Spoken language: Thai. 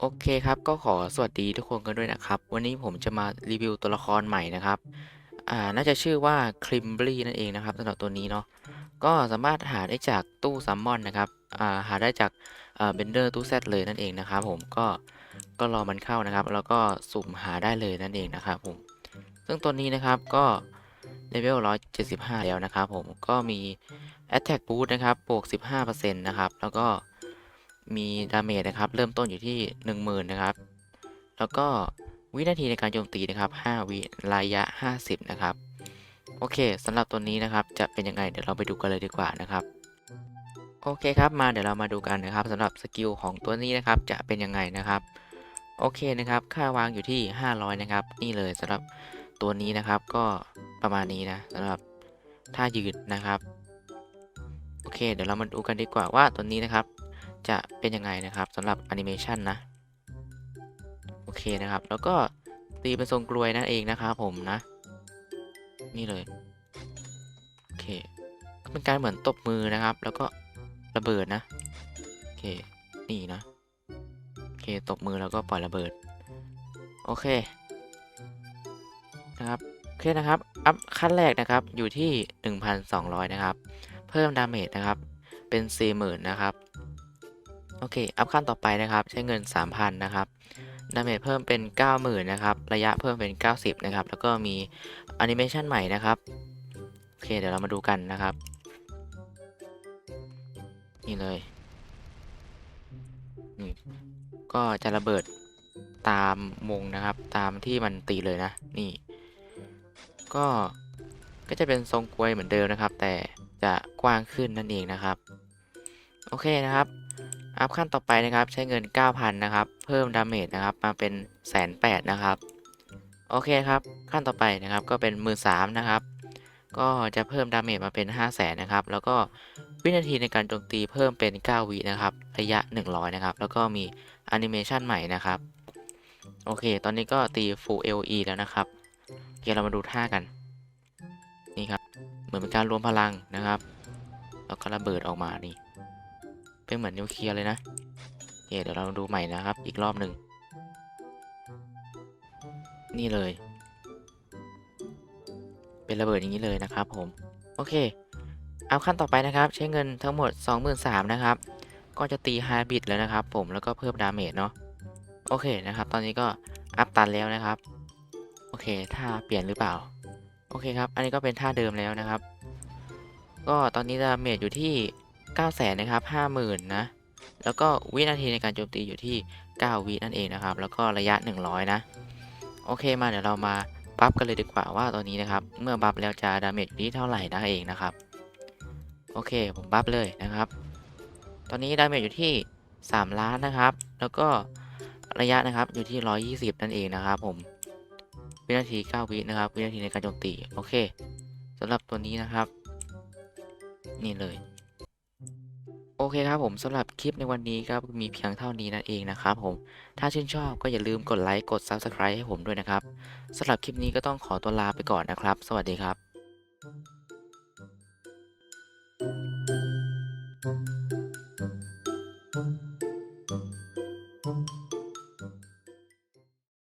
โอเคครับก็ขอสวัสดีทุกคนกันด้วยนะครับ วันนี้ผมจะมารีวิวตัวละครใหม่นะครับอ่าน่าจะชื่อว่าคลิมบลีนั่นเองนะครับสำหรับตัวนี้เนาะก็สามารถหาได้จากตู้ซัมมอนนะครับอ่าหาได้จากเบนเดอร์ตู้แซดเลยนั่นเองนะครับผมก็ก็รอมันเข้านะครับ แล้วก็สุ่มหาได้เลยนั่นเองนะครับผมซึ่งตัวนี้นะครับก็เลเวล175 แล้วนะครับผมก็มี Attack Boost นะครับบวก 15%นะครับแล้วก็ มีดาเมจนะครับ เริ่มต้นอยู่ที่ 10,000 นะครับ แล้วก็วินาทีในการโจมตีนะครับ 5 วิระยะ 50 นะครับ โอเคสำหรับตัวนี้นะครับ จะเป็นยังไงเดี๋ยวเราไปดูกันเลยดีกว่านะครับ โอเคครับมาเดี๋ยวเรามาดูกันนะครับสำหรับสกิลของตัวนี้นะครับจะเป็นยังไงนะครับ โอเคนะครับ ค่าวางอยู่ที่ 500 นะครับ นี่เลยสำหรับตัวนี้นะครับก็ประมาณนี้นะสำหรับท่ายืนนะครับ โอเค เดี๋ยวเรามาดูกันดีกว่าว่าตัวนี้นะครับ จะเป็นยังไงนะครับสำหรับแอนิเมชันนะโอเคนะครับ แล้วก็ตีเป็นทรงกลวยนั่นเองนะครับผมนะ นี่เลยโอเคก็เป็นการเหมือนตบมือนะครับ แล้วก็ระเบิดนะโอเคนี่นะโอเคตบมือแล้วก็ปล่อยระเบิด โอเคนะครับโอเคนะครับ อัพขั้นแรกนะครับอยู่ที่ 1,200 นะครับ เพิ่มดาเมจนะครับเป็น 40,000 นะครับ โอเค อัพขั้นต่อไปนะครับ ใช้เงิน 3,000 นะครับดาเมจเพิ่มเป็น 90,000 นะครับ ระยะเพิ่มเป็น 90 นะครับ แล้วก็มีแอนิเมชันใหม่นะครับ โอเค เดี๋ยวเรามาดูกันนะครับ นี่เลย นี่ ก็จะระเบิดตามวงนะครับ ตามที่มันตีเลยนะ นี่ ก็ ก็จะเป็นทรงกลวยเหมือนเดิมนะครับ แต่จะกว้างขึ้นนั่นเองนะครับ โอเคนะครับ อัพขั้นต่อไปนะครับใช้เงิน 9,000 นะครับ เพิ่มดาเมจนะครับมาเป็นแสนแปดนะครับ โอเคครับขั้นต่อไปนะครับก็เป็นมือสามนะครับ ก็จะเพิ่มดาเมจมาเป็น5 0 0แสนนะครับ แล้วก็วินาทีในการโจมตีเพิ่มเป็น 9 วินะครับระยะ 100 นะครับ แล้วก็มีแอนิเมชันใหม่นะครับ โอเค ตอนนี้ก็ตี full LE แล้วนะครับโอเคเรามาดูท่ากัน นี่ครับ เหมือนเป็นการรวมพลังนะครับ แล้วก็ระเบิดออกมานี่ เป็นเหมือนนิวเคลียร์เลยนะเเดี๋ยวเราดูใหม่นะครับ อีกรอบหนึ่ง นี่เลย เป็นระเบิดอย่างนี้เลยนะครับผม โอเค เอาขั้นต่อไปนะครับ ใช้เงินทั้งหมด 23,000นะครับ ก็จะตีไฮบิดแล้วนะครับ ผมแล้วก็เพิ่มดาเมจเนาะ โอเคนะครับ ตอนนี้ก็อัพตันแล้วนะครับ โอเคท่าเปลี่ยนหรือเปล่า โอเคครับ อันนี้ก็เป็นท่าเดิมแล้วนะครับ ก็ตอนนี้ดาเมจอยู่ที่ 9 0 0 0นะครับ50,000นะแล้วก็วินาทีในการโจมตีอยู่ที่ 9 วินั่นเองนะครับ แล้วก็ระยะ 100 นะ โอเคมาเดี๋ยวเรามาบัฟกันเลยดีกว่าว่าตัวนี้นะครับ เมื่อบัฟแล้วจะดาเมจที่เท่าไหร่นั่นเองนะครับ โอเคผมบัฟเลยนะครับ ตอนนี้ดาเมจอยู่ที่ 3 ล้านนะครับ แล้วก็ระยะนะครับอยู่ที่ 120 นั่นเองนะครับ ผม วินาที 9 วินะครับ วินาทีในการโจมตี โอเคสำหรับตัวนี้นะครับ นี่เลย อเคครับผมสำหรับคลิปในวันนี้ก็มีเพียงเท่านี้นั่นเองนะครับผมถ้าชื่นชอบก็อย่าลืมกดไลค์กด Subscribe ให้ผมด้วยนะครับสำหรับคลิปนี้ก็ต้องขอตัวลาไปก่อนนะครับ สวัสดีครับ